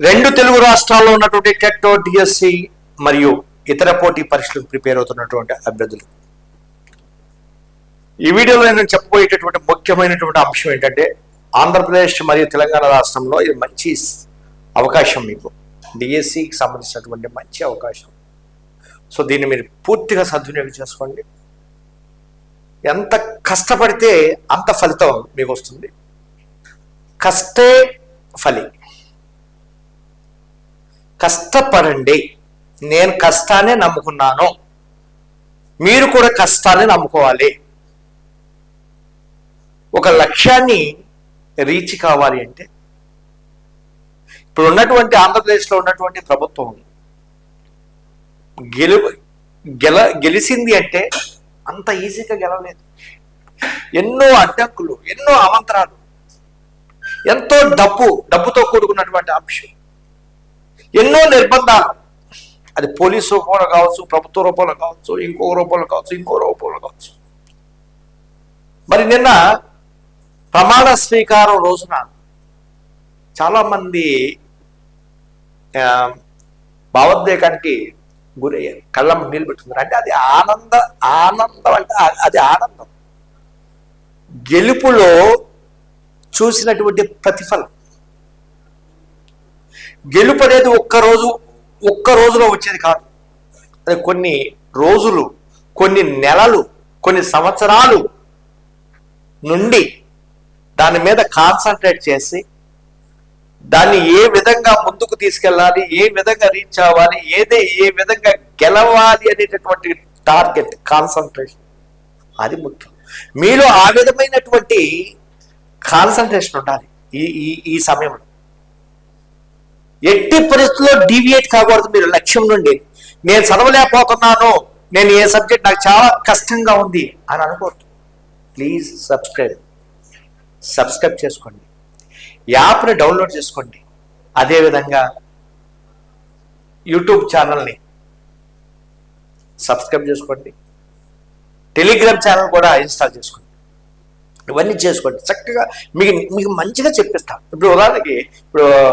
రెండు తెలుగు రాష్ట్రాల్లో ఉన్నటువంటి టెట్టో డిఎస్సి మరియు ఇతర పోటీ పరీక్షలకు ప్రిపేర్ అవుతున్నటువంటి అభ్యర్థులు. ఈ వీడియోలో నేను చెప్పబోయేటటువంటి ముఖ్యమైనటువంటి అంశం ఏంటంటే ఆంధ్రప్రదేశ్ మరియు తెలంగాణ రాష్ట్రంలో ఇది మంచి అవకాశం మీకు. డిఎస్సికి సంబంధించినటువంటి మంచి అవకాశం. సో దీన్ని మీరు పూర్తిగా సద్వినియోగం చేసుకోండి. ఎంత కష్టపడితే అంత ఫలితం మీకు వస్తుంది. కష్టే ఫలి. కష్టపడండి. నేను కష్టాన్ని నమ్ముకున్నాను. మీరు కూడా కష్టాన్ని నమ్ముకోవాలి. ఒక లక్ష్యాన్ని రీచ్ కావాలి అంటే ఇప్పుడు ఉన్నటువంటి ఆంధ్రప్రదేశ్లో ఉన్నటువంటి ప్రభుత్వం గెలు గెల గెలిచింది అంటే అంత ఈజీగా గెలవలేదు. ఎన్నో అడ్డంకులు ఎన్నో అమంతరాలు ఎంతో డబ్బు డబ్బుతో కూడుకున్నటువంటి అంశం. ఎన్నో నిర్బంధాలు. అది పోలీసు రూపంలో కావచ్చు ప్రభుత్వ రూపంలో కావచ్చు ఇంకో రూపంలో కావచ్చు ఇంకో రూపంలో కావచ్చు. మరి నిన్న ప్రమాణ స్వీకారం రోజున చాలామంది భావోద్వేగానికి గురయ్యారు. కళ్ళమ్మ నీళ్ళు పెట్టుకున్నారు. అంటే అది ఆనంద ఆనందం అంటే అది ఆనందం. గెలుపులో చూసినటువంటి ప్రతిఫలం. గెలుపు అనేది ఒక్క రోజు ఒక్క రోజులో వచ్చేది కాదు. అది కొన్ని రోజులు కొన్ని నెలలు కొన్ని సంవత్సరాలు నుండి దాని మీద కాన్సన్ట్రేట్ చేసి దాన్ని ఏ విధంగా ముందుకు తీసుకెళ్ళాలి ఏ విధంగా రీచ్ అవ్వాలి ఏదే ఏ విధంగా గెలవాలి అనేటటువంటి టార్గెట్ కాన్సన్ట్రేషన్. అది ముఖ్యం. మీలో ఆ విధమైనటువంటి కాన్సన్ట్రేషన్ ఉండాలి ఈ ఈ ఈ సమయంలో. ఎట్టి పరిస్థితుల్లో డీవియేట్ కాకూడదు మీరు లక్ష్యం నుండి. నేను చదవలేకపోతున్నాను నేను ఏ సబ్జెక్ట్ నాకు చాలా కష్టంగా ఉంది అని అనుకోవద్దు. Please subscribe. సబ్స్క్రైబ్ చేసుకోండి. యాప్ని డౌన్లోడ్ చేసుకోండి. అదేవిధంగా యూట్యూబ్ ఛానల్ని సబ్స్క్రైబ్ చేసుకోండి. టెలిగ్రామ్ ఛానల్ కూడా ఇన్స్టాల్ చేసుకోండి. ఇవన్నీ చేసుకోండి. చక్కగా మీకు మీకు మంచిగా చెప్పిస్తాను ఇప్పుడు ఉదాహరణకి ఇప్పుడు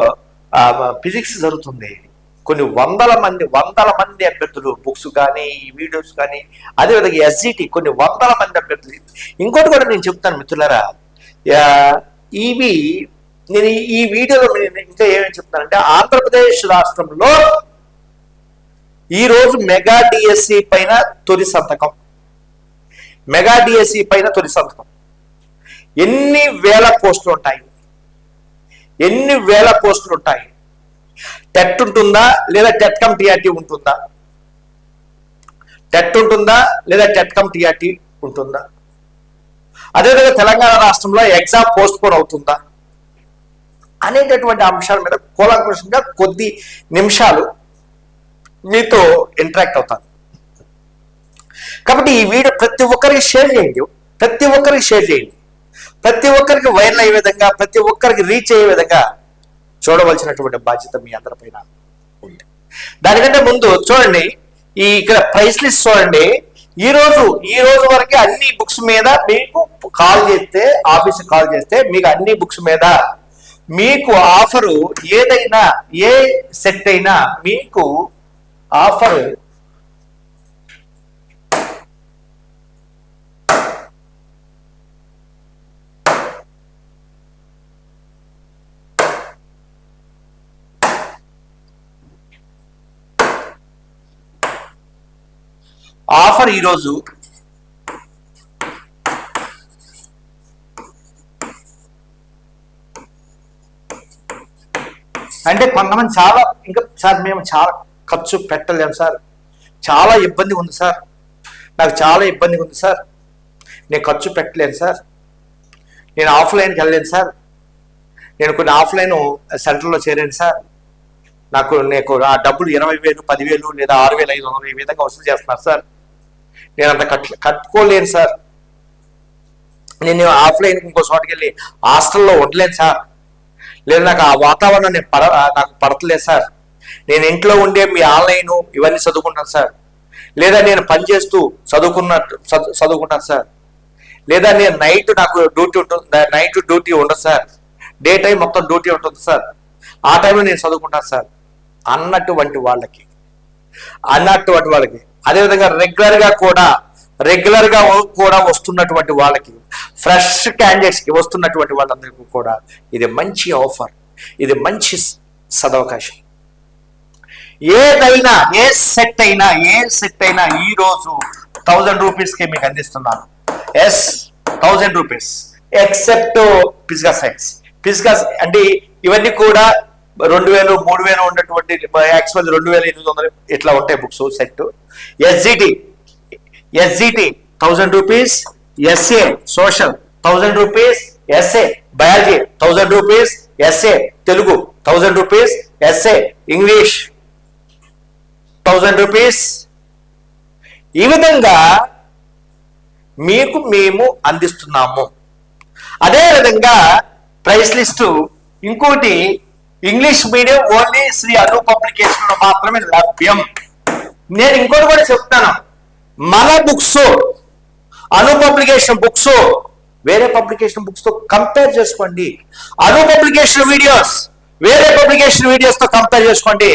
ఫిజిక్స్ జరుగుతుంది. కొన్ని వందల మంది వందల మంది అభ్యర్థులు బుక్స్ కానీ ఈ వీడియోస్ కానీ అదేవిధంగా ఎస్జిటి కొన్ని వందల మంది అభ్యర్థులు. ఇంకోటి కూడా నేను చెప్తాను మిత్రులారా. ఇవి నేను ఈ- వీడియోలో నేను ఇంకా ఏమేమి చెప్తానంటే ఆంధ్రప్రదేశ్ రాష్ట్రంలో ఈ రోజు మెగా డిఎస్సి పైన తొలి సంతకం. మెగా డిఎస్సి పైన తొలి సంతకం. ఎన్ని వేల పోస్టులు ఉంటాయి? ఎన్ని వేల పోస్టులు ఉంటాయి? టెట్ ఉంటుందా లేదా టెట్కమ్ టీఆర్టీ ఉంటుందా? టెట్ ఉంటుందా లేదా టెట్కమ్ టీఆర్టీ ఉంటుందా? అదేవిధంగా తెలంగాణ రాష్ట్రంలో ఎగ్జామ్ పోస్ట్ పోన్ అవుతుందా? అనేటటువంటి అంశాల మీద కూలంకుషంగా కొద్ది నిమిషాలు మీతో ఇంటరాక్ట్ అవుతాను. కాబట్టి ఈ వీడియో ప్రతి ఒక్కరికి షేర్ చేయండి. ప్రతి ఒక్కరికి షేర్ చేయండి. ప్రతి ఒక్కరికి వైరల్ అయ్యే విధంగా ప్రతి ఒక్కరికి రీచ్ అయ్యే విధంగా చూడవలసినటువంటి బాధ్యత మీ అందరిపైన ఉంది. దానికంటే ముందు చూడండి ఈ ఇక్కడ ప్రైస్ లిస్ట్ చూడండి. ఈ రోజు ఈ రోజు వరకు అన్ని బుక్స్ మీద మీకు కాల్ చేస్తే ఆఫీస్ కాల్ చేస్తే మీకు అన్ని బుక్స్ మీద మీకు ఆఫరు ఏదైనా ఏ సెట్ అయినా మీకు ఆఫర్ ఆఫర్ ఈరోజు అంటే కొంతమంది చాలా ఇంకా సార్ మేము చాలా ఖర్చు పెట్టలేము సార్. చాలా ఇబ్బంది ఉంది సార్. నాకు చాలా ఇబ్బంది ఉంది సార్. నేను ఖర్చు పెట్టలేను సార్. నేను ఆఫ్లైన్కి వెళ్ళలేను సార్. నేను కొన్ని ఆఫ్లైన్ సెంటర్లో చేరాను సార్. నాకు నీకు ఆ డబ్బులు ఇరవై వేలు పదివేలు లేదా ఆరు వేలు ఐదు వందలు ఈ విధంగా వసూలు చేస్తున్నారు సార్. నేను అంత కట్ కట్టుకోలేను సార్. నేను ఆఫ్లైన్ ఇంకో చోటుకి వెళ్ళి హాస్టల్లో ఉండలేను సార్. లేదు నాకు ఆ వాతావరణం నేను పడ నాకు పడతలేదు సార్. నేను ఇంట్లో ఉండే మీ ఆన్లైన్ ఇవన్నీ చదువుకుంటాను సార్. లేదా నేను పని చేస్తూ చదువుకున్నట్టు చదువు చదువుకుంటాను సార్. లేదా నేను నైట్ నాకు డ్యూటీ ఉంటుంది నైట్ డ్యూటీ ఉండదు సార్. డే టైం మొత్తం డ్యూటీ ఉంటుంది సార్. ఆ టైంలో నేను చదువుకుంటాను సార్. అన్నటువంటి వాళ్ళకి అన్నటువంటి వాళ్ళకి అదేవిధంగా రెగ్యులర్గా కూడా రెగ్యులర్గా కూడా వస్తున్నటువంటి వాళ్ళకి ఫ్రెష్ క్యాండిడేట్స్కి వస్తున్నటువంటి వాళ్ళందరికీ కూడా ఇది మంచి ఆఫర్ ఇది మంచి సదవకాశం. ఏదైనా ఏ సెట్ అయినా ఏ సెట్ అయినా ఈ రోజు థౌజండ్ రూపీస్కి మీకు అందిస్తున్నాను. Yes thousand rupees except physical science physical అంటే ఇవన్నీ కూడా రెండు వేలు మూడు వేలు ఉన్నటువంటి యాక్చువల్ రెండు వేల ఎనిమిది వందలు ఇట్లా ఉంటాయి books set. SGT SGT thousand rupees SA social thousand rupees SA biology thousand rupees SA Telugu thousand rupees SA English thousand rupees ఈ విధంగా మీకు మేము అందిస్తున్నాము. అదే విధంగా ప్రైస్ లిస్టు ఇంకోటి English medium only Shri Anu publication మాత్రమే లభ్యం. నేను ఇంకోటి కూడా చెప్తాను. మన బుక్స్ అను పబ్లికేషన్ బుక్స్ వేరే పబ్లికేషన్ బుక్స్తో కంపేర్ చేసుకోండి. అను పబ్లికేషన్ వీడియోస్ వేరే పబ్లికేషన్ వీడియోస్తో కంపేర్ చేసుకోండి.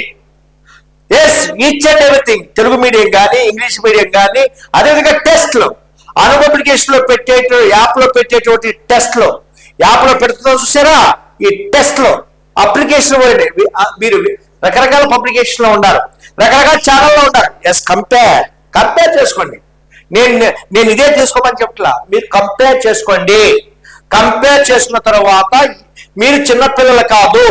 Yes each and everything Telugu medium కానీ ఇంగ్లీష్ మీడియం కానీ అదేవిధంగా టెస్ట్లు అను పబ్లికేషన్లో పెట్టే యాప్లో పెట్టేటువంటి టెస్ట్లు యాప్లో పెడుతుందో చూసారా? ఈ టెస్ట్లో అప్లికేషన్ మీరు రకరకాల పబ్లికేషన్లో ఉన్నారు. రకరకాల ఛానల్లో ఉన్నారు. ఎస్ కంపేర్ కంపేర్ చేసుకోండి. నేను నేను ఇదే తీసుకోమని చెప్పట్లా మీరు కంపేర్ చేసుకోండి. కంపేర్ చేసుకున్న తర్వాత మీరు చిన్నపిల్లలు కాదు.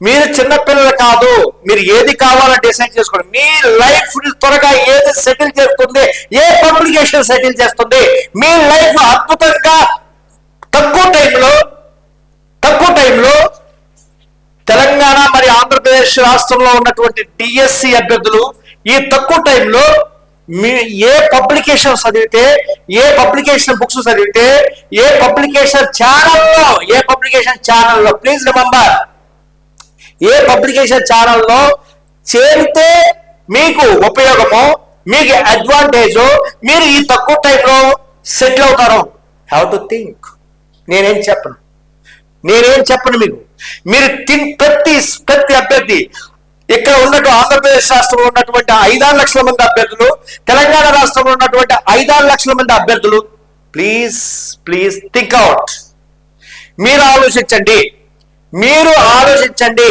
మీరు చిన్నపిల్లలు కాదు. మీరు ఏది కావాలో డిసైడ్ చేసుకోండి. మీ లైఫ్ త్వరగా ఏది సెటిల్ చేస్తుంది ఏ పబ్లికేషన్ సెటిల్ చేస్తుంది మీ లైఫ్ అద్భుతంగా తక్కువ టైంలో తక్కువ టైంలో తెలంగాణ మరి ఆంధ్రప్రదేశ్ రాష్ట్రంలో ఉన్నటువంటి డిఎస్సి అభ్యర్థులు ఈ తక్కువ టైంలో మీ ఏ పబ్లికేషన్ చదివితే ఏ పబ్లికేషన్ బుక్స్ చదివితే ఏ పబ్లికేషన్ ఛానల్లో ఏ పబ్లికేషన్ ఛానల్లో ప్లీజ్ రిమంబర్ ఏ పబ్లికేషన్ ఛానల్లో చేరితే మీకు ఉపయోగము మీకు అడ్వాంటేజ్ మీరు ఈ తక్కువ టైంలో సెటిల్ అవుతారు. హ్యావ్ టు థింక్ నేనేం చెప్పను? నేనేం చెప్పను మీకు? మీరు ప్రతి ప్రతి అభ్యర్థి ఇక్కడ ఉన్నట్టు ఆంధ్రప్రదేశ్ రాష్ట్రంలో ఉన్నటువంటి ఐదారు లక్షల మంది అభ్యర్థులు తెలంగాణ రాష్ట్రంలో ఉన్నటువంటి ఐదారు లక్షల మంది అభ్యర్థులు ప్లీజ్ ప్లీజ్ థింక్ అవుట్. మీరు ఆలోచించండి. మీరు ఆలోచించండి.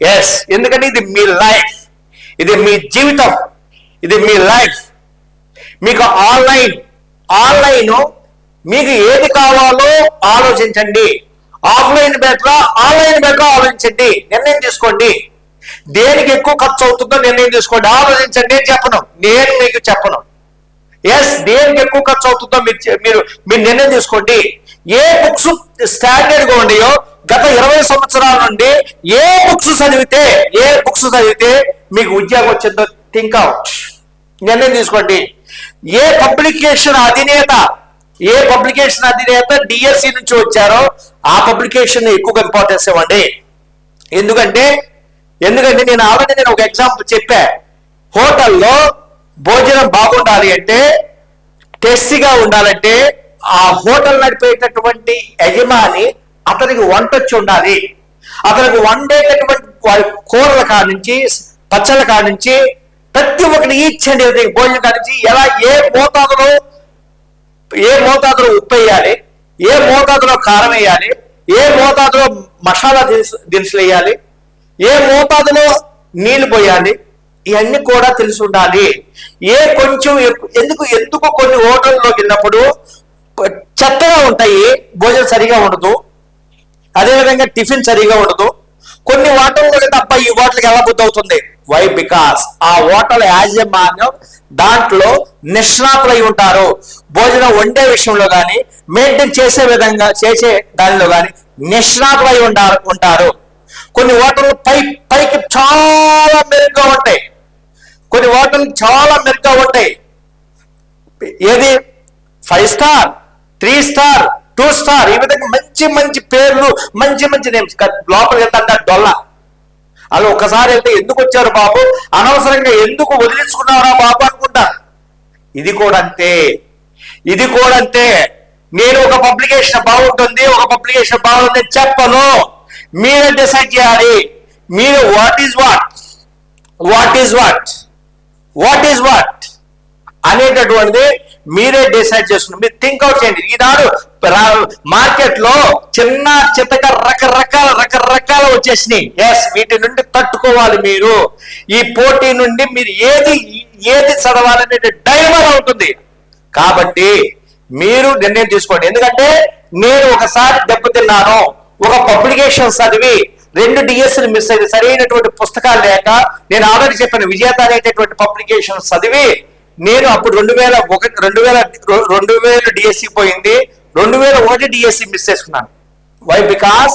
ఎస్ ఎందుకంటే ఇది మీ లైఫ్. ఇది మీ జీవితం. ఇది మీ లైఫ్. మీకు ఆన్లైన్ ఆన్లైన్ మీకు ఏది కావాలో ఆలోచించండి. ఆఫ్లైన్ బెటరా ఆన్లైన్ బెటరా ఆలోచించండి. నిర్ణయం తీసుకోండి. దేనికి ఎక్కువ ఖర్చు అవుతుందో నిర్ణయం తీసుకోండి. ఆలోచించండి నేను చెప్పను. నేను మీకు చెప్పను. ఎస్ దేనికి ఎక్కువ ఖర్చు అవుతుందో మీరు మీరు మీరు నిర్ణయం తీసుకోండి. ఏ బుక్స్ స్టాండర్డ్గా ఉన్నాయో గత ఇరవై సంవత్సరాల నుండి ఏ బుక్స్ చదివితే ఏ బుక్స్ చదివితే మీకు ఉద్యోగం వచ్చిందో థింక్ అవుట్ నిర్ణయం తీసుకోండి. ఏ పబ్లికేషన్ అధినేత ఏ పబ్లికేషన్ అధినేత డిఎస్సి నుంచి వచ్చారో ఆ పబ్లికేషన్ ఎక్కువగా ఇంపార్టెన్స్ ఇవ్వండి. ఎందుకంటే ఎందుకంటే నేను ఆల్రెడీ నేను ఒక ఎగ్జాంపుల్ చెప్పా. హోటల్లో భోజనం బాగుండాలి అంటే టేస్టీగా ఉండాలంటే ఆ హోటల్ నడిపేటటువంటి యజమాని అతనికి వంట వచ్చి ఉండాలి. అతనికి వండేటటువంటి వారి కూరల కాడ నుంచి పచ్చళ్ళ కాడ నుంచి ప్రతి ఒక్కటి ఈచ్ అండ్ ఎవ్రీథింగ్ భోజనం కాడ నుంచి ఎలా ఏ మోతాదులో ఏ మోతాదులో ఉప్పు వేయాలి ఏ మోతాదులో కారం వేయాలి ఏ మోతాదులో మసాలా దినుసు దినుసులు వేయాలి ఏ మోతాదులో నీళ్ళు పోయాలి ఇవన్నీ కూడా తెలిసి ఉండాలి. ఏ కొంచెం ఎక్కు- ఎందుకు ఎందుకు కొన్ని హోటల్లోకి వెళ్ళినప్పుడు చెత్తగా ఉంటాయి భోజనం సరిగా ఉండదు. అదేవిధంగా టిఫిన్ సరిగా ఉండదు. కొన్ని వాటల్లో తప్ప ఈ వాటికి ఎలా బుద్ధి అవుతుంది? వై బికాస్ ఆ హోటల్ యాజమాన్యం దాంట్లో నిష్ణాతులై ఉంటారు. భోజనం వండే విషయంలో కానీ మెయింటైన్ చేసే విధంగా చేసే దానిలో కానీ నిష్ణాతులై ఉంటారు ఉంటారు. కొన్ని హోటళ్ళు పై పైకి చాలా మెరుగ్గా ఉంటాయి. కొన్ని హోటల్ చాలా మెరుగ్గా ఉంటాయి. ఏది? Five star three star two star ఈ విధంగా మంచి మంచి పేర్లు మంచి మంచి నేమ్స్. లోపలికి వెళ్తా డొల్లా. అలా ఒకసారి వెళ్తే ఎందుకు వచ్చారు బాబు? అనవసరంగా ఎందుకు వదిలించుకున్నారా బాబు అనుకుంటా. ఇది కూడా అంతే ఇది కూడా అంతే నేను ఒక పబ్లికేషన్ బాగుంటుంది ఒక పబ్లికేషన్ బాగుంది చెప్పను. మీరే డిసైడ్ చేయాలి. మీరు what is what what is what what is what అనేటటువంటిది మీరే డిసైడ్ చేసుకున్నారు మీరు థింక్ అవుట్ చేయండి. ఈనాడు మార్కెట్లో చిన్న చితక రకరకాల రకరకాల వచ్చేసినాయి. ఎస్ వీటి నుండి తట్టుకోవాలి మీరు. ఈ పోటీ నుండి మీరు ఏది ఏది చదవాలనే డైమర్ ఉంటుంది. కాబట్టి మీరు నిర్ణయం తీసుకోండి. ఎందుకంటే నేను ఒకసారి దెబ్బతిన్నాను ఒక పబ్లికేషన్ చదివి రెండు డిఎస్సీలు మిస్ అయింది సరైనటువంటి పుస్తకాలు లేక నేను ఆల్రెడీ చెప్పిన విజేత అనేటటువంటి పబ్లికేషన్ చదివి నేను అప్పుడు రెండు వేల ఒకటి రెండు వేల రెండు వేల డిఎస్సి పోయింది. రెండు వేల ఒకటి డిఎస్సి మిస్ చేసుకున్నాను. వై బికాస్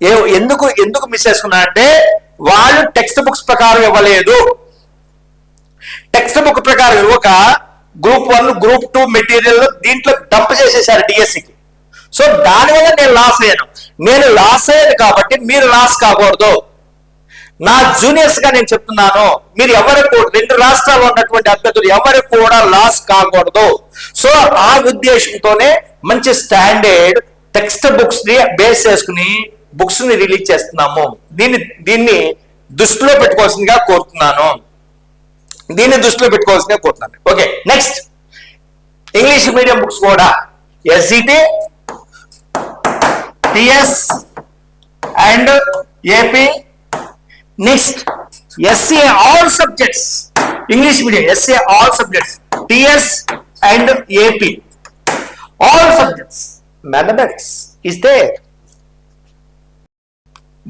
ఏ ఎందుకు ఎందుకు మిస్ చేసుకున్నాను అంటే వాళ్ళు టెక్స్ట్ బుక్స్ ప్రకారం ఇవ్వలేదు. టెక్స్ట్ బుక్ ప్రకారం ఇవ్వక group one group two material దీంట్లో డంప్ చేసేసారు డిఎస్సికి సో దానివల్ల నేను లాస్ అయ్యాను. నేను లాస్ అయ్యాను కాబట్టి మీరు లాస్ కాకూడదు. నా జూనియర్స్గా నేను చెప్తున్నాను మీరు ఎవరికి కూడా రెండు రాష్ట్రాల్లో ఉన్నటువంటి అభ్యర్థులు ఎవరికి కూడా లాస్ కాకూడదు. సో ఆ ఉద్దేశంతోనే మంచి స్టాండర్డ్ టెక్స్ట్ బుక్స్ని బేస్ చేసుకుని బుక్స్ని రిలీజ్ చేస్తున్నాము. దీన్ని దీన్ని దృష్టిలో పెట్టుకోవాల్సిందిగా కోరుతున్నాను. దీన్ని దృష్టిలో పెట్టుకోవాల్సిందిగా కోరుతున్నాను. Okay next English medium books కూడా. SCT TS and AP next SA all subjects English medium SA all subjects TS and AP all subjects mathematics is there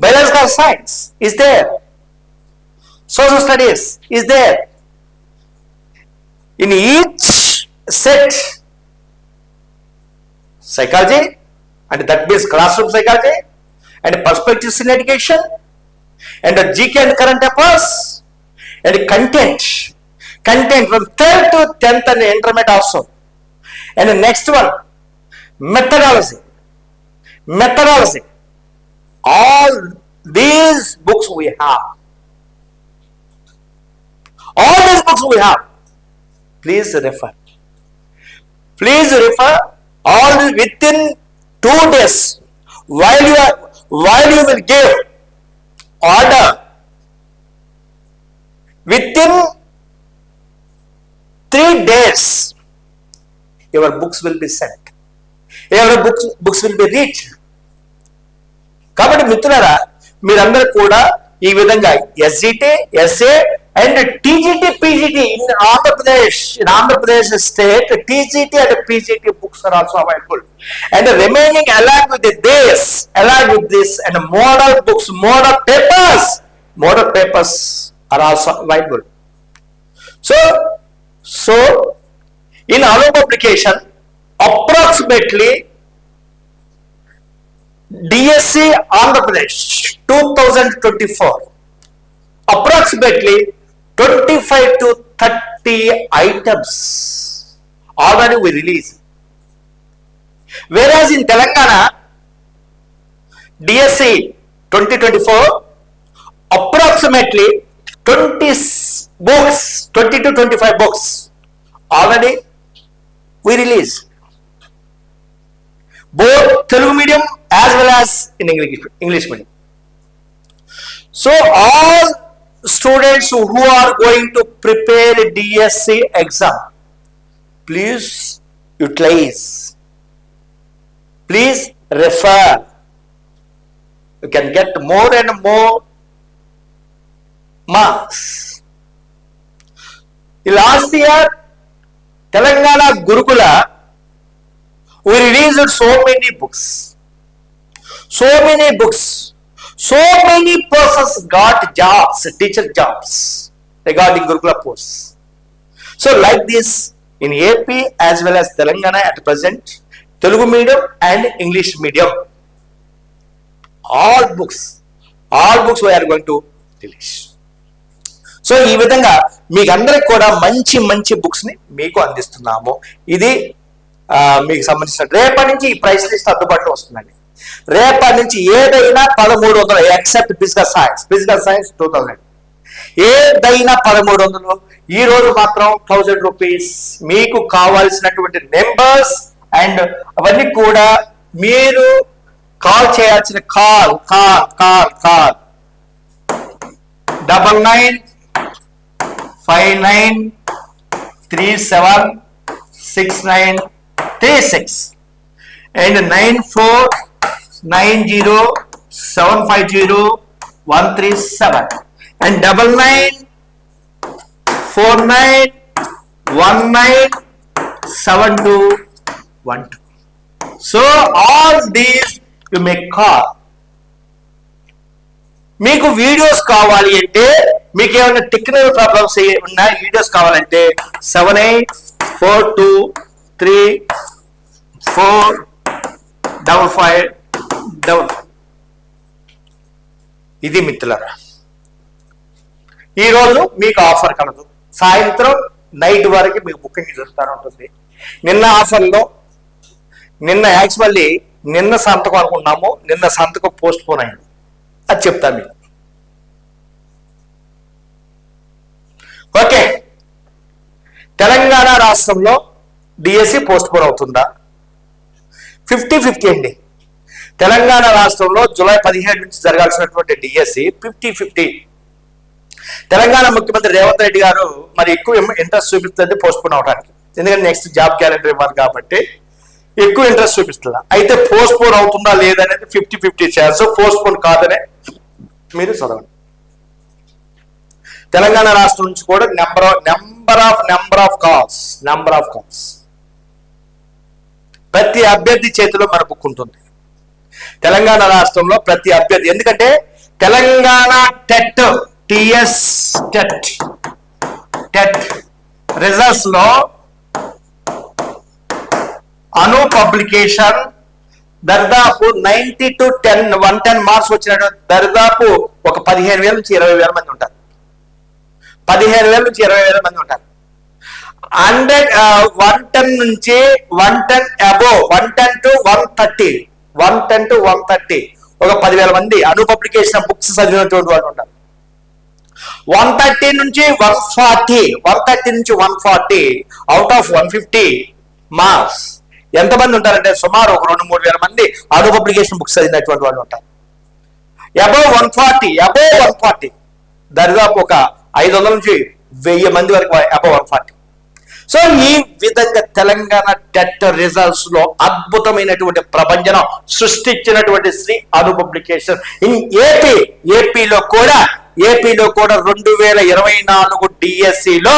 biological science is there social studies is there in each set psychology and that means classroom psychology and perspectives in education and the GK and current affairs and content content from 3rd to 10th and intermediate also and the next one methodology. Methodology. All these books we have. All these books we have. Please refer. Please refer all this within two days while you are while you will give order. Within three days your books will be sent your books books will be reach కాబట్టి మిత్రులారా మీరందరూ కూడా ఈ విధంగా SGT SA and TGT PGT in Andhra Pradesh in Andhra Pradesh state TGT and PGT books are also available and remaining along with this along with this and model books model papers model papers are also available so so in our application approximately DSC Andhra Pradesh 2024 approximately 25 to 30 items already we released whereas in Telangana DSC 2024 approximately 20 s- books 20 to 25 books already we release both Telugu medium as well as in English, English medium. So all students who are going to prepare DSC exam, please utilize, please refer. You can get more and more marks. Last year, Telangana Gurukula, we released so many books. So many books. So many persons got jobs, teacher jobs regarding Gurukula posts. So like this in AP as well as Telangana at present, Telugu medium and English medium. All books, all books we are going to release. So ఈ విధంగా మీకు అందరికి కూడా మంచి మంచి బుక్స్ని మీకు అందిస్తున్నాము. ఇది మీకు సంబంధించిన రేపటి నుంచి ఈ ప్రైస్ లిస్ట్ అందుబాటులో వస్తుందండి. రేపటి నుంచి ఏదైనా పదమూడు వందలు except physical science physical science two thousand ఏదైనా పదమూడు వందలు ఈ రోజు మాత్రం థౌజండ్ రూపీస్ మీకు కావాల్సినటువంటి నెంబర్స్ అండ్ అవన్నీ కూడా మీరు కాల్ చేయాల్సిన call call call call double nine five nine three seven six nine three six and nine four nine zero seven five zero one three seven and double nine four nine one nine seven two one two so all these you may call మీకు videos కావాలి అంటే మీకు ఏమైనా technical problems ఉన్న videos కావాలంటే seven eight four two three four double five double ఇది మిత్రులరా. ఈరోజు మీకు ఆఫర్ కలదు. సాయంత్రం నైట్ వరకు మీకు బుకింగ్ జరుగుతూ ఉంటుంది నిన్న ఆఫర్లో నిన్న యాక్చువల్లీ నిన్న సంతకం అనుకున్నాము నిన్న సంతకం పోస్ట్ పోన్ అయింది. అది చెప్తాను మీకు. ఓకే. తెలంగాణ రాష్ట్రంలో డిఎస్సి పోస్ట్ పోన్ అవుతుందా? ఫిఫ్టీ ఫిఫ్టీ అండి. తెలంగాణ రాష్ట్రంలో జూలై పదిహేడు నుంచి జరగాల్సినటువంటి డిఎస్సి ఫిఫ్టీ ఫిఫ్టీ. తెలంగాణ ముఖ్యమంత్రి రేవంత్ రెడ్డి గారు మరి ఎక్కువ ఇంట్రెస్ట్ చూపిస్తుంది పోస్ట్ పోన్ అవడానికి ఎందుకంటే నెక్స్ట్ జాబ్ క్యాలెండర్ ఇవ్వాలి కాబట్టి ఎక్కువ ఇంట్రెస్ట్ చూపిస్తుందా. అయితే పోస్ట్ పోన్ అవుతుందా లేదనేది fifty fifty chance postpone కాదనే మీరు చదవండి. తెలంగాణ రాష్ట్రం నుంచి కూడా number number of number of calls. Number of calls. ప్రతి అభ్యర్థి చేతిలో మన బుక్ ఉంటుంది. తెలంగాణ రాష్ట్రంలో ప్రతి అభ్యర్థి. ఎందుకంటే Telangana TET TS TET. TET రిజల్ట్స్లో Anu publication దర్దాపు ninety to ten one ten marks వచ్చినట్టు దర్దాపు ఒక పదిహేను వేల నుంచి ఇరవై వేల మంది ఉంటారు. పదిహేను వేల నుంచి ఇరవై వేల మంది ఉంటారు. హండ్రెడ్ వన్ టెన్ నుంచి one ten above one ten to one thirty one ten to one thirty ఒక పదివేల మంది అను పబ్లికేషన్ బుక్స్ చదివినటువంటి వాళ్ళు ఉంటారు. వన్ థర్టీ నుంచి వన్ ఫార్టీ వన్ థర్టీ నుంచి one forty out of one fifty marks. ఎంతమంది ఉంటారంటే సుమారు ఒక రెండు మూడు వేల మంది అను పబ్లికేషన్ బుక్స్ చదివినటువంటి వాళ్ళు ఉంటారు. Above one forty above one forty. దరిదాపు ఒక ఐదు వందల నుంచి వెయ్యి మంది వరకు అబౌవ్ వన్ ఫార్టీ సో ఈ విధంగా తెలంగాణ టెట్ రిజల్ట్స్లో అద్భుతమైనటువంటి ప్రపంచం సృష్టించినటువంటి Shri Anu publication in AP ఏపీలో కూడా ఏపీలో కూడా రెండు వేల ఇరవై నాలుగు డిఎస్సిలో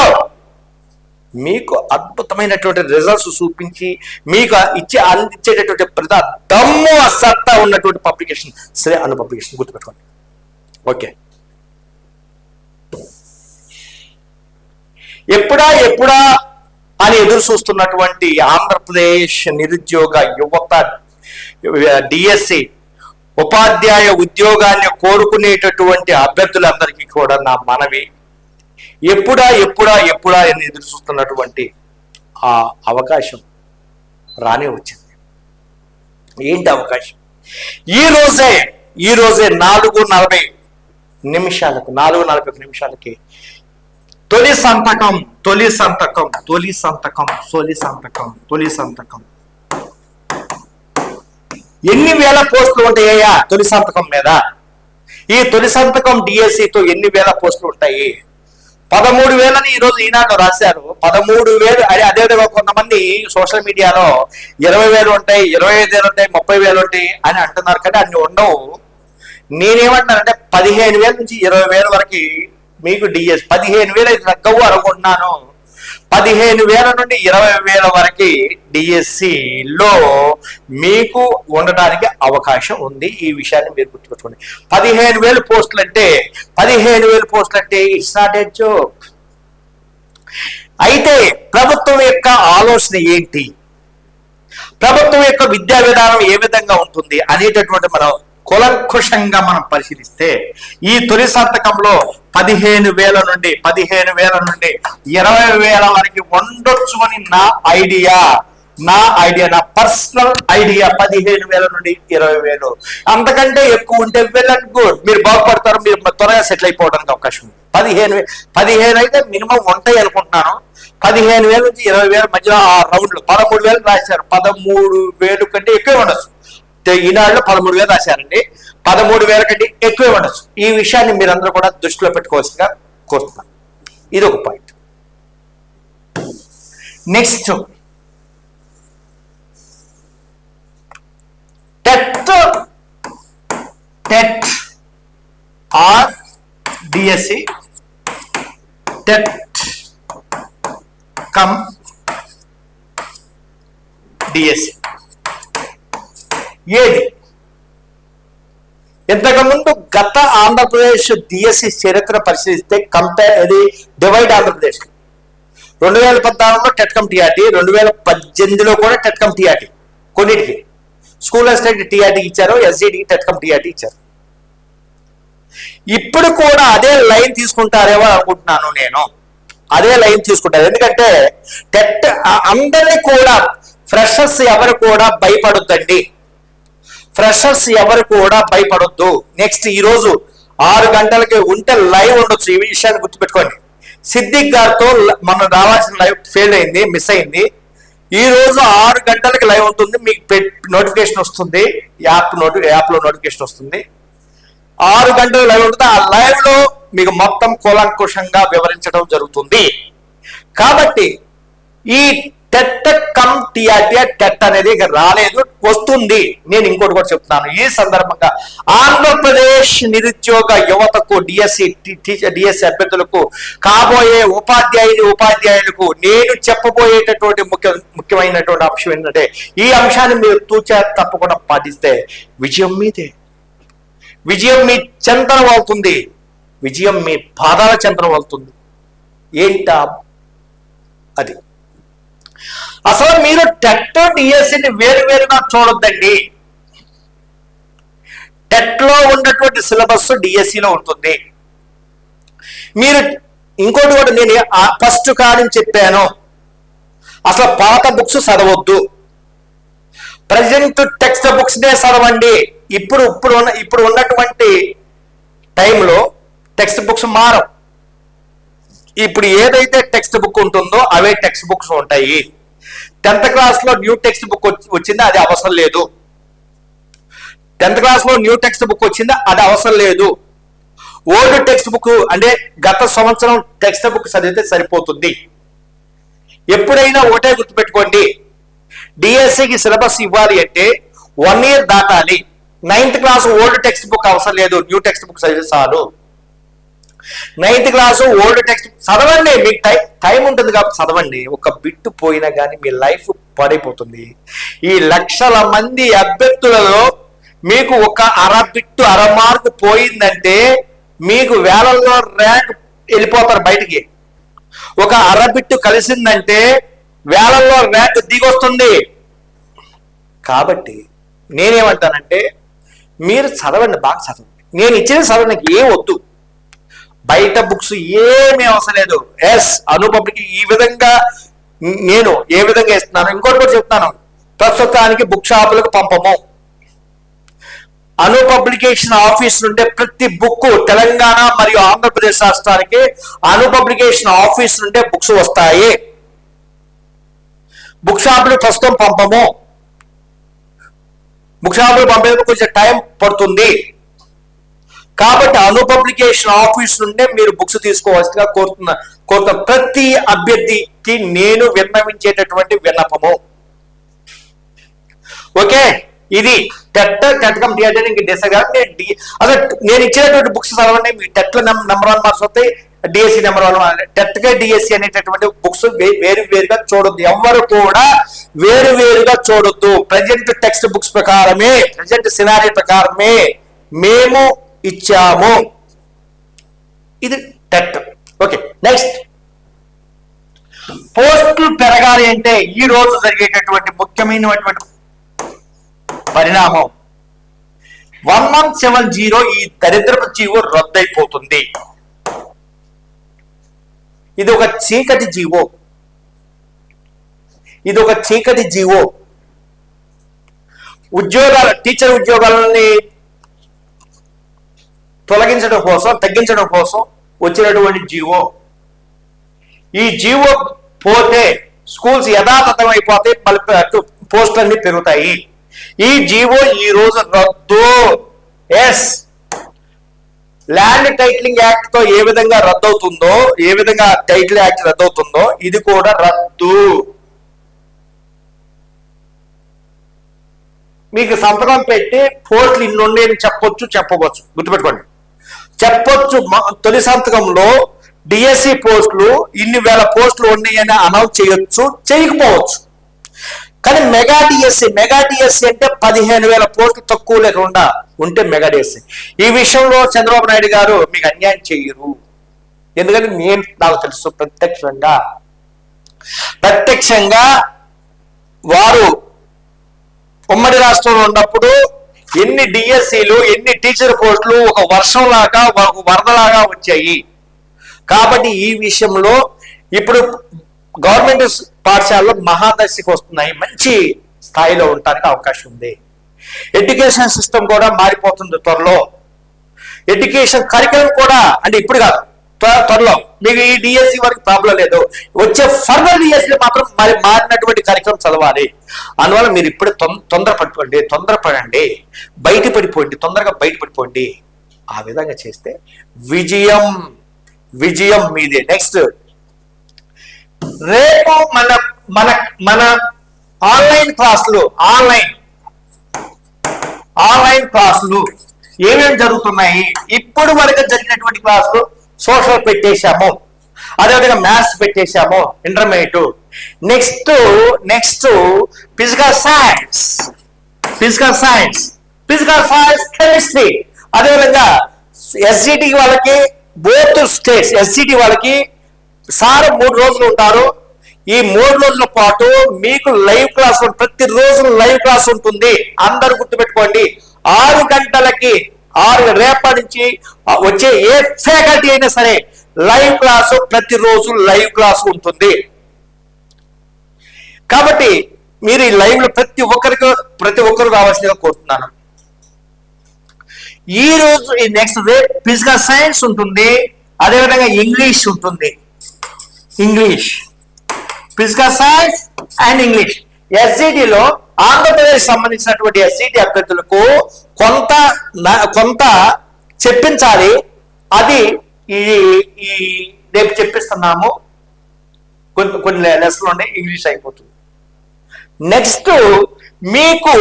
మీకు అద్భుతమైనటువంటి రిజల్ట్స్ చూపించి మీకు ఇచ్చే అందించేటటువంటి ప్రతి దమ్ము సత్తా ఉన్నటువంటి పబ్లికేషన్ శ్రీ అను పబ్లికేషన్ గుర్తుపెట్టుకోండి. ఓకే ఎప్పుడా ఎప్పుడా అని ఎదురు చూస్తున్నటువంటి ఆంధ్రప్రదేశ్ నిరుద్యోగ యువత డిఎస్సి ఉపాధ్యాయ ఉద్యోగాన్ని కోరుకునేటటువంటి అభ్యర్థులందరికీ కూడా నా మనవి. ఎప్పుడా ఎప్పుడా ఎప్పుడా అని ఎదురు చూస్తున్నటువంటి ఆ అవకాశం రానే వచ్చింది. ఏంటి అవకాశం? ఈ రోజే ఈ రోజే నాలుగు నలభై నిమిషాలకు నాలుగు నలభై నిమిషాలకి తొలి సంతకం తొలి సంతకం తొలి సంతకం తొలి సంతకం తొలి సంతకం ఎన్ని వేల పోస్టులు ఉంటాయ్యా తొలి సంతకం మీద? ఈ తొలి సంతకం డిఎస్సితో ఎన్ని వేల పోస్టులు ఉంటాయి? పదమూడు వేలని ఈ ఈనాడు రాశారు. పదమూడు వేలు అదే అదేవిధంగా కొంతమంది సోషల్ మీడియాలో ఇరవై వేలు ఉంటాయి ఇరవై ఐదు వేలు ఉంటాయి ముప్పై వేలు ఉంటాయి అని అంటున్నారు. కానీ అన్ని ఉండవు. నేనేమంటానంటే పదిహేను వేల నుంచి ఇరవై వేల వరకు మీకు డిఎస్ పదిహేను వేలు అయితే తగ్గవు అనుకుంటున్నాను. పదిహేను వేల నుండి ఇరవై వేల వరకు డిఎస్సిలో మీకు ఉండడానికి అవకాశం ఉంది. ఈ విషయాన్ని మీరు గుర్తుపెట్టుకోండి. పదిహేను వేలు పోస్టులు అంటే పదిహేను వేలు పోస్టులు అంటే ఇట్స్ నాట్ ఏ జోక్ అయితే ప్రభుత్వం యొక్క ఆలోచన ఏంటి? ప్రభుత్వం యొక్క విద్యా విధానం ఏ విధంగా ఉంటుంది అనేటటువంటి మనం కులంకుషంగా మనం పరిశీలిస్తే ఈ తొలి సంతకంలో పదిహేను వేల నుండి పదిహేను వేల నుండి ఇరవై వేల వరకు ఉండొచ్చు అని నా ఐడియా. నా ఐడియా నా పర్సనల్ ఐడియా పదిహేను వేల నుండి ఇరవై వేలు. అంతకంటే ఎక్కువ ఉంటే వెల్ అండ్ గుడ్. మీరు బాగుపడతారు మీరు త్వరగా సెటిల్ అయిపోవడానికి అవకాశం ఉంది. పదిహేను పదిహేను అయితే మినిమం ఉంటాయి అనుకుంటున్నాను. పదిహేను వేల నుంచి ఇరవై వేల మధ్యలో ఆ రౌండ్లు పదమూడు వేలు రాశారు. పదమూడు వేలు కంటే ఎక్కువే ఉండొచ్చు. ఈనాడులో పదమూడు వేలు రాశారండి. పదమూడు వేల కంటే ఎక్కువే ఉండొచ్చు ఈ విషయాన్ని మీరందరూ కూడా దృష్టిలో పెట్టుకోవాల్సిందిగా కోరుతున్నాను. ఇది ఒక point next TET TET or DSC TET cum DSC ఏది? ఇంతకుముందు గత ఆంధ్రప్రదేశ్ డిఎస్సి చరిత్ర పరిశీలిస్తే కంపేర్ అది డివైడ్ ఆంధ్రప్రదేశ్. రెండు వేల పద్నాలుగులో టెట్కమ్ టీఆర్టీ రెండు వేల పద్దెనిమిదిలో కూడా టెట్కమ్ టీఆర్టీ కొన్నిటికి. స్కూల్ అసిస్టెంట్ టీఆర్టీ ఇచ్చారు ఎస్జీడీకి టెట్కమ్ టీఆర్టీ ఇచ్చారు. ఇప్పుడు కూడా అదే లైన్ తీసుకుంటారేమో అనుకుంటున్నాను నేను. అదే లైన్ తీసుకుంటారు. ఎందుకంటే టెట్ అందరినీ కూడా ఫ్రెషర్స్ ఎవరు కూడా భయపడొద్దండి. ఫ్రెషర్స్ ఎవరు కూడా భయపడొద్దు. నెక్స్ట్ ఈ రోజు ఆరు గంటలకి ఉంటే లైవ్ ఉండొచ్చు. ఈ విషయాన్ని గుర్తుపెట్టుకోండి. సిద్దిక్ గారితో మనం రావాల్సిన లైవ్ ఫెయిల్ అయింది మిస్ అయింది. ఈ రోజు ఆరు గంటలకి లైవ్ ఉంటుంది. మీకు నోటిఫికేషన్ వస్తుంది. యాప్ నోటి యాప్లో నోటిఫికేషన్ వస్తుంది. ఆరు గంటలు లైవ్ ఉంటుంది. ఆ లైవ్లో మీకు మొత్తం కూలంకుషంగా వివరించడం జరుగుతుంది. కాబట్టి ఈ టెట్ కమ్ టిఆర్టీఆర్ టెట్ అనేది ఇక రాలేదు వస్తుంది. నేను ఇంకోటి కూడా చెప్తున్నాను ఈ సందర్భంగా ఆంధ్రప్రదేశ్ నిరుద్యోగ యువతకు డిఎస్సి డిఎస్సి అభ్యర్థులకు కాబోయే ఉపాధ్యాయుని ఉపాధ్యాయులకు నేను చెప్పబోయేటటువంటి ముఖ్య ముఖ్యమైనటువంటి అంశం ఏంటంటే ఈ అంశాన్ని మీరు తూచా తప్పకుండా పాటిస్తే విజయం మీదే. విజయం మీ చెంతన వెళ్తుంది. విజయం మీ పాదాల చెంతన వెళ్తుంది. ఏంటా? అది. అసలు మీరు టెట్ డిఎస్సిని వేరు వేరుగా చూడొద్దండి. టెట్లో ఉన్నటువంటి సిలబస్ డిఎస్సిలో ఉంటుంది. మీరు ఇంకోటి కూడా నేను ఫస్ట్ కాదని చెప్పాను. అసలు పాత బుక్స్ చదవద్దు. ప్రజెంట్ టెక్స్ట్ బుక్స్ నే చదవండి. ఇప్పుడు ఇప్పుడు ఉన్న ఇప్పుడు ఉన్నటువంటి టైంలో టెక్స్ట్ బుక్స్ మారం ఇప్పుడు ఏదైతే టెక్స్ట్ బుక్ ఉంటుందో అవే టెక్స్ట్ బుక్స్ ఉంటాయి. టెన్త్ క్లాస్లో న్యూ టెక్స్ట్ బుక్ వచ్చిందా? అది అవసరం లేదు. టెన్త్ క్లాస్లో న్యూ టెక్స్ట్ బుక్ వచ్చిందా? అది అవసరం లేదు. ఓల్డ్ టెక్స్ట్ బుక్ అంటే గత సంవత్సరం టెక్స్ట్ బుక్ చదివితే సరిపోతుంది. ఎప్పుడైనా ఒకటే గుర్తుపెట్టుకోండి. డిఎస్సికి సిలబస్ ఇవ్వాలి అంటే వన్ ఇయర్ దాటాలి. Ninth class old text book అవసరం లేదు. న్యూ టెక్స్ట్ బుక్ చదివితే చాలు. నైన్త్ క్లాసు ఓల్డ్ టెక్స్ట్ చదవండి మీకు టైం టైం ఉంటుంది కాబట్టి చదవండి. ఒక బిట్టు పోయినా కానీ మీ లైఫ్ పడైపోతుంది. ఈ లక్షల మంది అభ్యర్థులలో మీకు ఒక అర బిట్టు అర మార్కు పోయిందంటే మీకు వేలల్లో ర్యాంక్ వెళ్ళిపోతారు బయటికి. ఒక అర బిట్టు కలిసిందంటే వేలల్లో ర్యాంక్ దిగొస్తుంది. కాబట్టి నేనేమంటానంటే మీరు చదవండి బాగా చదవండి. నేను ఇచ్చిన చదవడానికి ఏం వద్దు. బయట బుక్స్ ఏమీ అవసరం లేదు. ఎస్ అనుపబ్లిక్ ఈ విధంగా నేను ఏ విధంగా ఇస్తున్నాను ఇంకోటి కూడా చెప్తాను. ప్రస్తుతానికి బుక్ షాపులకు పంపము. అను పబ్లికేషన్ ఆఫీస్ నుండే ప్రతి బుక్ తెలంగాణ మరియు ఆంధ్రప్రదేశ్ రాష్ట్రానికి అను పబ్లికేషన్ ఆఫీస్ నుండే బుక్స్ వస్తాయి. బుక్ షాపులు ప్రస్తుతం పంపము. బుక్ షాపులు పంపేందుకు కొంచెం టైం పడుతుంది. కాబట్టి అను పబ్లికేషన్ ఆఫీస్ నుండే మీరు బుక్స్ తీసుకోవాల్సిందిగా కోరుతున్నా కోరుతున్న. ప్రతి అభ్యర్థికి నేను విన్నవించేటటువంటి విన్నపము. ఓకే? ఇది టెట్ టెట్కమ్ థియేటర్ ఇంక డిసగా అసలు నేను ఇచ్చినటువంటి బుక్స్ చదవండి. మీ టెట్ నెంబర్ వన్ మార్క్స్ వస్తాయి. డిఎస్సి నెంబర్ వన్ టెట్గా డిఎస్సి అనేటటువంటి బుక్స్ వేరు వేరుగా చూడొద్దు. ఎవరు కూడా వేరు వేరుగా చూడొద్దు. ప్రజెంట్ టెక్స్ట్ బుక్స్ ప్రకారమే ప్రజెంట్ సినారీ ప్రకారమే మేము ఇచ్చాము. ఇది టెట్. Okay next. పోస్టులు పెరగాలి అంటే ఈ రోజు జరిగేటటువంటి ముఖ్యమైనటువంటి పరిణామం. వన్ వన్ సెవెన్ జీరో ఈ దరిద్రపు జీవో రద్దయిపోతుంది. ఇది ఒక చీకటి జీవో. ఇది ఒక చీకటి జీవో. ఉద్యోగాల టీచర్ ఉద్యోగాలని తొలగించడం కోసం తగ్గించడం కోసం వచ్చినటువంటి జీవో. ఈ జీవో పోతే స్కూల్స్ యథాతథం అయిపోతాయి పోస్టర్ని పెరుగుతాయి. ఈ జీవో ఈ రోజు రద్దు. ఎస్ ల్యాండ్ టైటిలింగ్ యాక్ట్తో ఏ విధంగా రద్దవుతుందో ఏ విధంగా టైటిల్ యాక్ట్ రద్దు అవుతుందో ఇది కూడా రద్దు. మీకు సంతకం పెట్టి పోస్టులు ఇన్ని ఉండేవి చెప్పొచ్చు చెప్పవచ్చు. గుర్తుపెట్టుకోండి. చెప్పొచ్చు. తొలి సంతకంలో డిఎస్సి పోస్టులు ఇన్ని వేల పోస్టులు ఉన్నాయని అనౌన్స్ చేయొచ్చు చేయకపోవచ్చు. కానీ మెగా డిఎస్సి మెగా డిఎస్సి అంటే పదిహేను వేల పోస్టులు తక్కువ లేకుండా ఉంటే మెగా డిఎస్సి. ఈ విషయంలో చంద్రబాబు నాయుడు గారు మీకు అన్యాయం చేయరు. ఎందుకంటే నేను నాకు తెలుసు ప్రత్యక్షంగా. ప్రత్యక్షంగా వారు ఉమ్మడి రాష్ట్రంలో ఉన్నప్పుడు ఎన్ని డిఎస్సీలు ఎన్ని టీచర్ పోస్టులు ఒక వర్షం లాగా ఒక వరదలాగా వచ్చాయి. కాబట్టి ఈ విషయంలో ఇప్పుడు గవర్నమెంట్ పాఠశాలలో మహాదశకి వస్తున్నాయి. మంచి స్థాయిలో ఉండటానికి అవకాశం ఉంది. ఎడ్యుకేషన్ సిస్టమ్ కూడా మారిపోతుంది త్వరలో. ఎడ్యుకేషన్ కరికులం కూడా అంటే ఇప్పుడు కాదు త్వరలో. మీకు ఈ డిఎస్సి వరకు ప్రాబ్లం లేదు. వచ్చే ఫర్దర్ డిఎస్సి మాత్రం మరి మారినటువంటి కార్యక్రమం చదవాలి. అందువల్ల మీరు ఇప్పుడే తొందర పట్టుకోండి తొందరపడండి బయట పడిపోండి తొందరగా బయట పడిపోండి. ఆ విధంగా చేస్తే విజయం విజయం మీదే. నెక్స్ట్ రేపు మన మన మన ఆన్లైన్ క్లాసులు ఆన్లైన్. ఆన్లైన్ క్లాసులు ఏమేమి జరుగుతున్నాయి? ఇప్పుడు వరకు జరిగినటువంటి క్లాసులు సోషల్ పెట్టేశాము. అదేవిధంగా maths పెట్టేశాము intermediate next next physical science physical science physical science chemistry అదేవిధంగా ఎస్జిటి వాళ్ళకి బోత్ స్టేట్స్ ఎస్జిటి వాళ్ళకి సార్ మూడు రోజులు ఉంటారు. ఈ మూడు రోజుల పాటు మీకు లైవ్ క్లాస్ ప్రతి రోజు లైవ్ క్లాస్ ఉంటుంది. అందరు గుర్తుపెట్టుకోండి. ఆరు గంటలకి ఆరు రేపటి నుంచి వచ్చే ఏ ఫ్యాకల్టీ అయినా సరే లైవ్ క్లాసు ప్రతిరోజు లైవ్ క్లాస్ ఉంటుంది. కాబట్టి మీరు ఈ లైవ్లో ప్రతి ఒక్కరికి ప్రతి ఒక్కరు రావాల్సిందిగా కోరుతున్నాను. ఈ రోజు ఈ నెక్స్ట్ డే ఫిజికల్ సైన్స్ ఉంటుంది అదేవిధంగా ఇంగ్లీష్ ఉంటుంది. English. Physical science and English ఎస్జిటిలో Andhra Pradesh సంబంధించినటువంటి ఎస్జిటి అభ్యర్థులకు కొంత కొంత చెప్పించాలి. అది ఈ ఈ రేపు చెప్పిస్తున్నాము. కొన్ని కొన్ని లెసన్లు ఉన్నాయి ఇంగ్లీష్ అయిపోతుంది. నెక్స్ట్ మీకు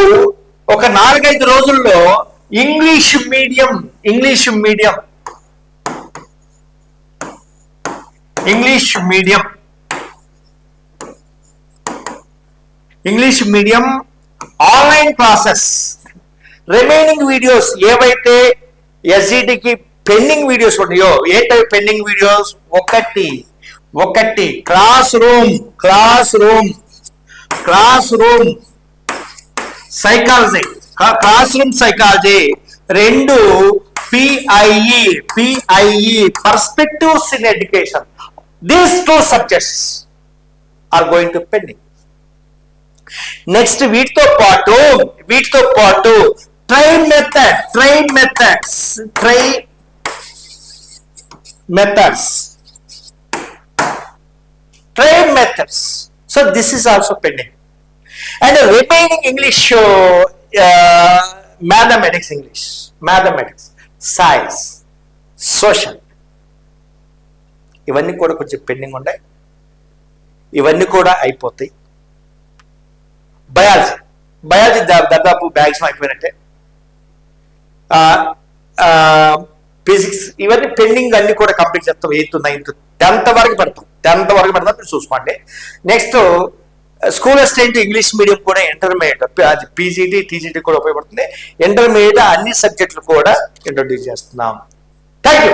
ఒక నాలుగైదు రోజుల్లో English medium English medium. English medium. English medium online classes remaining videos ఏవైతే ఎస్జిటికి పెండింగ్ వీడియోస్ ఉన్నాయో ఏంటవి పెండింగ్ వీడియోస్ ఒకటి ఒకటి classroom classroom classroom psychology classroom psychology రెండు PIE PIE perspectives in education these two subjects are going to pending next వీటితో పాటు వీటితో పాటు train method train methods try methods train methods so this is also pending and remaining English mathematics English mathematics science social ఇవన్నీ కూడా కొంచెం pending ఉన్నాయి ఇవన్నీ కూడా అయిపోతాయి. బయాలజీ. బయాలజీ దా- దాదాపు మ్యాక్సిమం అయిపోయినట్టే ఫిజిక్స్ ఇవన్నీ పెండింగ్ అన్ని కూడా కంప్లీట్ చేస్తాం ఎయిత్ నైన్త్. టెన్త్ వరకు పెడతాం. టెన్త్ వరకు పెడతాం మీరు చూసుకోండి. Next school assistant English medium కూడా ఇంటర్మీడియట్ అది పీజీటీ టీజీటీ కూడా ఉపయోగపడుతుంది. ఇంటర్మీడియట్ అన్ని సబ్జెక్టులు కూడా ఇంట్రొడ్యూస్ చేస్తున్నాం. Thank you